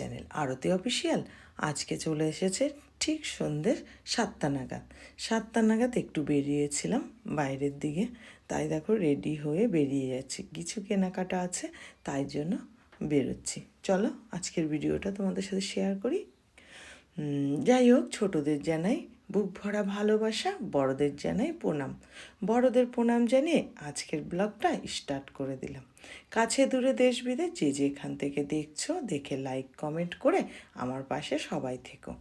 Channel আরতি official. আজকে চলে এসেছে ঠিক সন্ধ্যের সাতটা নাগাদ। সাতটা নাগাদ একটু বেরিয়েছিলাম বাইরের দিকে। তাই দেখো রেডি হয়ে বেরিয়ে যাচ্ছি। কিছু কেনাকাটা আছে, তাই জন্য বেরোচ্ছি। চলো আজকের ভিডিওটা তোমাদের সাথে শেয়ার করি। যাই হোক, ছোটোদের জানাই বুক ভরা ভালোবাসা, বড়দের জানাই প্রণাম। বড়দের প্রণাম জানিয়ে আজকের ব্লগটা স্টার্ট করে দিলাম। কাছে দূরে দেশ বিদেশ যে যেখান থেকে দেখছ, দেখে লাইক কমেন্ট করে আমার পাশে সবাই থেকো।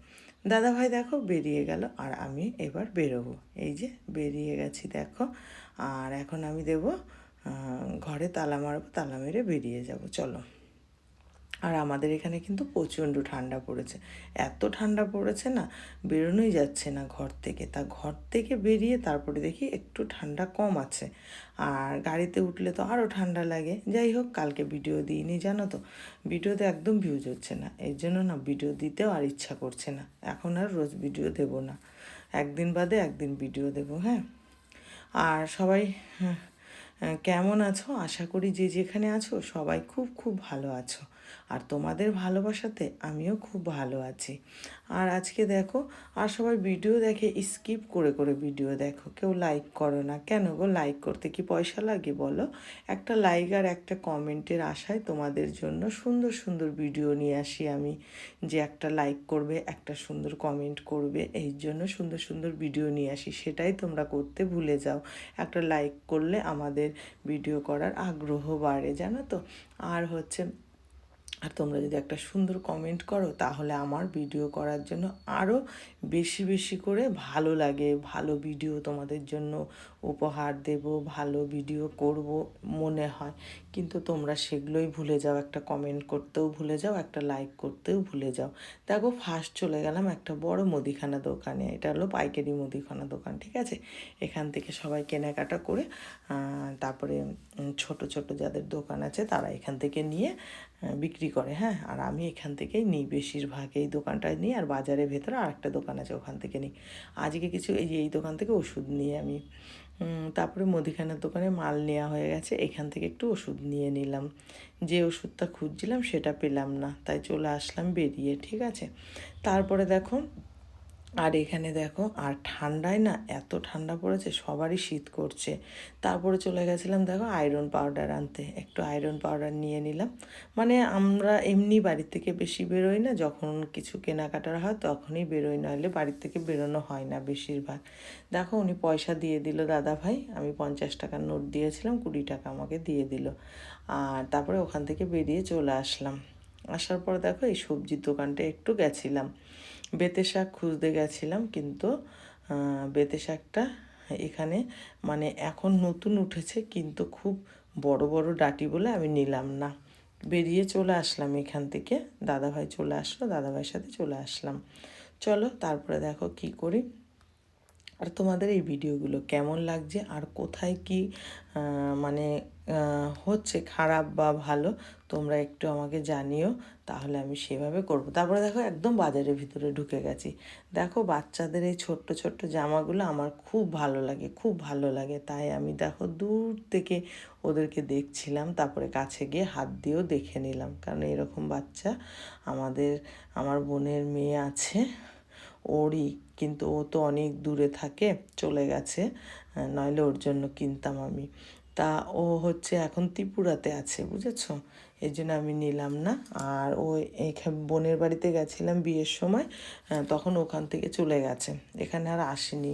দাদা ভাই দেখো বেরিয়ে গেল আর আমি এবার বেরোবো। এই যে বেরিয়ে গেছি দেখো। আর এখন আমি দেবো ঘরে তালা মারবো, তালা মেরে বেরিয়ে যাব। চলো। আর আমাদের এখানে কিন্তু প্রচণ্ড ঠান্ডা পড়েছে। এত ঠান্ডা পড়েছে না বেরোনোই যাচ্ছে না ঘর থেকে। তা ঘর থেকে বেরিয়ে তারপরে দেখি একটু ঠান্ডা কম আছে। আর গাড়িতে উঠলে তো আরও ঠান্ডা লাগে। যাই হোক কালকে ভিডিও দিইনি জানো তো? ভিডিওতে একদম ভিউজ হচ্ছে না। এর জন্য না ভিডিও দিতেও আর ইচ্ছা করছে না। এখন আর রোজ ভিডিও দেব না। একদিন বাদে একদিন ভিডিও দেব হ্যাঁ? আর সবাই হ্যাঁ, কেমন আছো? আশা করি যে যেখানে আছো সবাই খুব খুব ভালো আছো। আর তোমাদের ভালোবাসাতে আমিও খুব ভালো আছি। আর আজকে দেখো, আর সবাই ভিডিও দেখে স্কিপ করে করে ভিডিও দেখো। কেউ লাইক করো না। কেন গো? লাইক করতে কি পয়সা লাগে বলো? একটা লাইক আর একটা কমেন্টের আশায় তোমাদের জন্য সুন্দর সুন্দর ভিডিও নিয়ে আসি আমি। যে একটা লাইক করবে, একটা সুন্দর কমেন্ট করবে এই জন্য সুন্দর সুন্দর ভিডিও নিয়ে আসি। সেটাই তোমরা করতে ভুলে যাও। একটা লাইক করলে আমাদের ভিডিও করার আগ্রহ বাড়ে, জানো তো? আর হচ্ছে আর তোমরা যদি একটা সুন্দর কমেন্ট করো, তাহলে আমার ভিডিও করার জন্য আরও বেশি বেশি করে ভালো লাগে, ভালো ভিডিও তোমাদের জন্য উপহার দেব, ভালো ভিডিও করব মনে হয়। কিন্তু তোমরা সেগুলোই ভুলে যাও, একটা কমেন্ট করতেও ভুলে যাও, একটা লাইক করতেও ভুলে যাও। দেখো ফার্স্ট চলে গেলাম একটা বড় মুদিখানা দোকানে, এটা হলো পাইকারি মুদিখানা দোকান, ঠিক আছে? এখান থেকে সবাই কেনাকাটা করে তারপরে ছোট ছোট যাদের দোকান আছে তারা এখান থেকে নিয়ে বিক্রি করে হ্যাঁ? আর আমি এখান থেকেই নিই বেশিরভাগ, এই দোকানটায় নিই, আর বাজারের ভেতরে আর একটা দোকান আছে ওখান থেকে নিই। আজকে কিছু এই এই দোকান থেকে ওষুধ নিয়ে আমি তারপরে মুদিখানার দোকানে মাল নেওয়া হয়ে গেছে, এখান থেকে একটু ওষুধ নিয়ে নিলাম। যে ওষুধটা খুঁজছিলাম সেটা পেলাম না, তাই চলে আসলাম বেরিয়ে, ঠিক আছে? তারপরে দেখো আর এখানে দেখো, আর ঠান্ডায় না এত ঠান্ডা পড়েছে, সবারই শীত করছে। তারপরে চলে গেছিলাম দেখো আয়রন পাউডার আনতে। একটু আয়রন পাউডার নিয়ে নিলাম। মানে আমরা এমনি বাড়ি থেকে বেশি বেরোই না, যখন কিছু কেনাকাটার হয় তখনই বেরোই নইলে বাড়ির থেকে বেরোনো হয় না বেশিরভাগ। দেখো, উনি পয়সা দিয়ে দিল দাদা ভাই আমি পঞ্চাশ টাকার নোট দিয়েছিলাম, কুড়ি টাকা আমাকে দিয়ে দিল। আর তারপরে ওখান থেকে বেরিয়ে চলে আসলাম। আসার পর দেখো, এই সবজির দোকানটা একটু গেছিলাম। বেতে শাক খুঁজতে গেছিলাম, কিন্তু বেতে শাকটা এখানে মানে এখন নতুন উঠেছে, কিন্তু খুব বড় বড় ডাটি বলে আমি নিলাম না। বেরিয়ে চলে আসলাম এখান থেকে, দাদাভাই চলে আসলো, দাদাভাইয়ের সাথে চলে আসলাম। চলো, তারপরে দেখো কি করি। আর তোমাদের এই ভিডিওগুলো কেমন লাগছে? আর কোথায় কি মানে হচ্ছে খারাপ বা ভালো, তোমরা একটু আমাকে জানিও। তাহলে আমি সেভাবে করব। তারপরে দেখো, একদম বাজারের ভিতরে ঢুকে গেছি। দেখো, বাচ্চাদের এই ছোট্ট ছোট্ট জামাগুলো আমার খুব ভালো লাগে, খুব ভালো লাগে। তাই আমি দেখো, দূর থেকে ওদেরকে দেখছিলাম। তারপরে কাছে গিয়ে হাত দিয়েও দেখে নিলাম। কারণ এরকম বাচ্চা আমাদের, আমার বোনের মেয়ে আছে। ওরই, কিন্তু ও তো অনেক দূরে থাকে, চলে গেছে নইলে ওর জন্য কিনতাম আমি। তা ও হচ্ছে এখন ত্রিপুরাতে আছে, বুঝেছ? এই জন্য আমি নিলাম না। আর ও এইখানে বোনের বাড়িতে গেছিলাম বিয়ের সময় তখন ওখান থেকে চলে গেছে। এখানে আর আসেনি।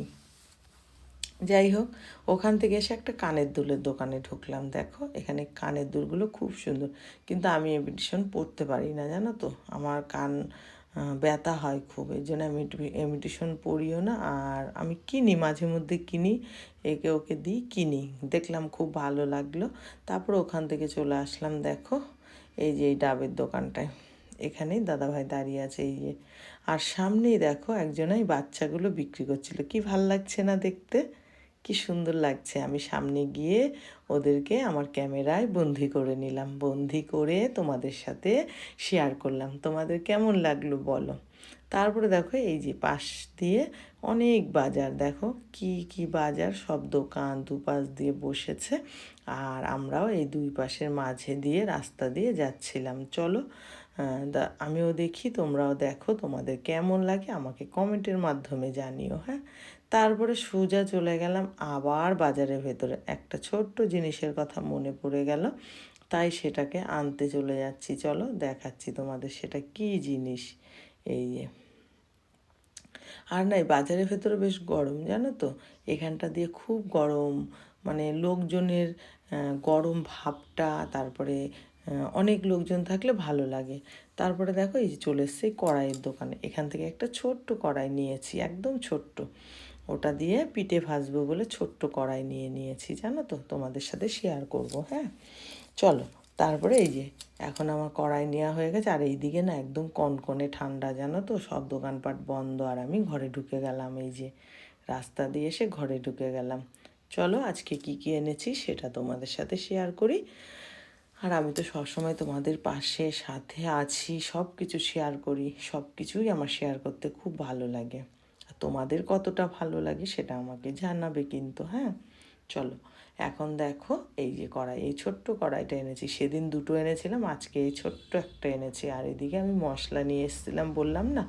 যাই হোক, ওখান থেকে এসে একটা কানের দুলের দোকানে ঢুকলাম, দেখো। এখানে কানের দুলগুলো খুব সুন্দর। কিন্তু আমি এমিটেশন পরতে পারি না, জানো তো? আমার কান ব্যথা হয় খুব এই জন্য আমি এমিটেশন পরিও না, আর আমি কিনি, মাঝে মধ্যে কিনি, একে ওকে দিই, কিনি। দেখলাম খুব ভালো লাগল। তারপর ওখান থেকে চলে আসলাম, দেখো, এই যে এই ডাবের দোকানটায়। এখানেই দাদাভাই দাঁড়িয়ে আছে, এই যে। আর সামনেই দেখো, একজনাই বাচ্চাগুলো বিক্রি করছিল। কি ভালো লাগছে না দেখতে? কি সুন্দর লাগছে। আমি সামনে গিয়ে ওদেরকে আমার ক্যামেরায় বন্দি করে নিলাম। বন্দি করে তোমাদের সাথে শেয়ার করলাম। তোমাদের কেমন লাগল বলো? তারপরে দেখো এই যে পাশ দিয়ে অনেক বাজার। দেখো কি কি বাজার? সব দোকান দুপাশ দিয়ে বসেছে। আর আমরাও এই দুই পাশের মাঝে দিয়ে রাস্তা দিয়ে যাচ্ছিলাম। চলো আমিও দেখি, তোমরাও দেখো, তোমাদের কেমন লাগে আমাকে কমেন্টের মাধ্যমে জানিও হ্যাঁ? তারপরে সোজা চলে গেলাম আবার বাজারের ভেতরে। একটা ছোট্ট জিনিসের কথা মনে পড়ে গেল, তাই সেটাকে আনতে চলে যাচ্ছি। চলো, দেখাচ্ছি তোমাদের সেটা কি জিনিস, এই আর নাই বাজারের ভেতরে বেশ গরম, জানো তো? এখানটা দিয়ে খুব গরম মানে লোকজনের গরম ভাবটা, তারপরে অনেক লোকজন থাকলে ভালো লাগে। তারপরে দেখো এই যে চলে এসছে কড়াইয়ের দোকানে। এখান থেকে একটা ছোট্ট কড়াই নিয়েছি, একদম ছোট্ট। ওটা দিয়ে পিঠে ভাজবো বলে ছোট্ট কড়াই নিয়ে নিয়েছি, জানো তো? তোমাদের সাথে শেয়ার করব হ্যাঁ? চলো, তারপরে এই যে এখন আমার কড়াই নেওয়া হয়ে গেছে। আর এই দিকে না একদম কনকনে ঠান্ডা, জানো তো? সব দোকানপাট বন্ধ। আর আমি ঘরে ঢুকে গেলাম, এই যে রাস্তা দিয়ে এসে ঘরে ঢুকে গেলাম। চলো আজকে কি কি এনেছি সেটা তোমাদের সাথে শেয়ার করি। আর আমি তো সবসময় তোমাদের পাশে, সাথে আছি সব কিছু শেয়ার করি সব কিছুই আমার শেয়ার করতে খুব ভালো লাগে। আর তোমাদের কতটা ভালো লাগে সেটা আমাকে জানাবে কিন্তু হ্যাঁ? চলো, এখন দেখো এই যে কড়াই, এই ছোট্ট কড়াইটা এনেছি। সেদিন দুটো এনেছিলাম, আজকে এই ছোট্ট একটা এনেছি। আর এদিকে আমি মশলা নিয়ে এসেছিলাম, বললাম না?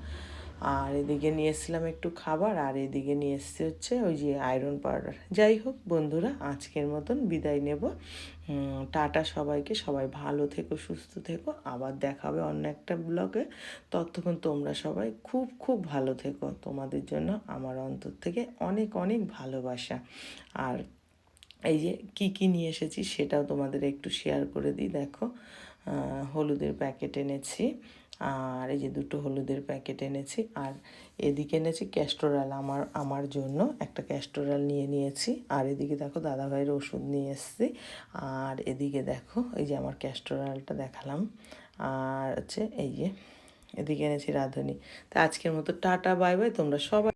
আর এদিকে নিয়ে এসেছিলাম একটু খাবার, আর এদিকে নিয়ে এসেছি হচ্ছে ওই যে আয়রন পাউডার যাই হোক বন্ধুরা, আজকের মতন বিদায় নেব। টাটা সবাইকে, সবাই ভালো থেকো, সুস্থ থেকো। আবার দেখাবে অন্য একটা ব্লগে ততক্ষণ তোমরা সবাই খুব খুব ভালো থেকো। তোমাদের জন্য আমার অন্তর থেকে অনেক অনেক ভালোবাসা। আর এই যে কি কি নিয়ে এসেছি সেটাও তোমাদের একটু শেয়ার করে দিই। দেখো হলুদের প্যাকেট এনেছি। আর এই যে দুটো হলুদের প্যাকেট এনেছি, আর এদিকে এনেছি ক্যাস্টোরাল আমার আমার জন্য। একটা ক্যাস্টোরাল নিয়ে নিয়েছি। আর এদিকে দেখো দাদাভাইয়ের ওষুধ নিয়ে এসেছি। আর এদিকে দেখো, এই যে আমার ক্যাস্টোরালটা দেখালাম। আর হচ্ছে এই যে, এদিকে এনেছি রাঁধুনি। তা আজকের মতো টাটা, বাই বাই। তোমরা সবাই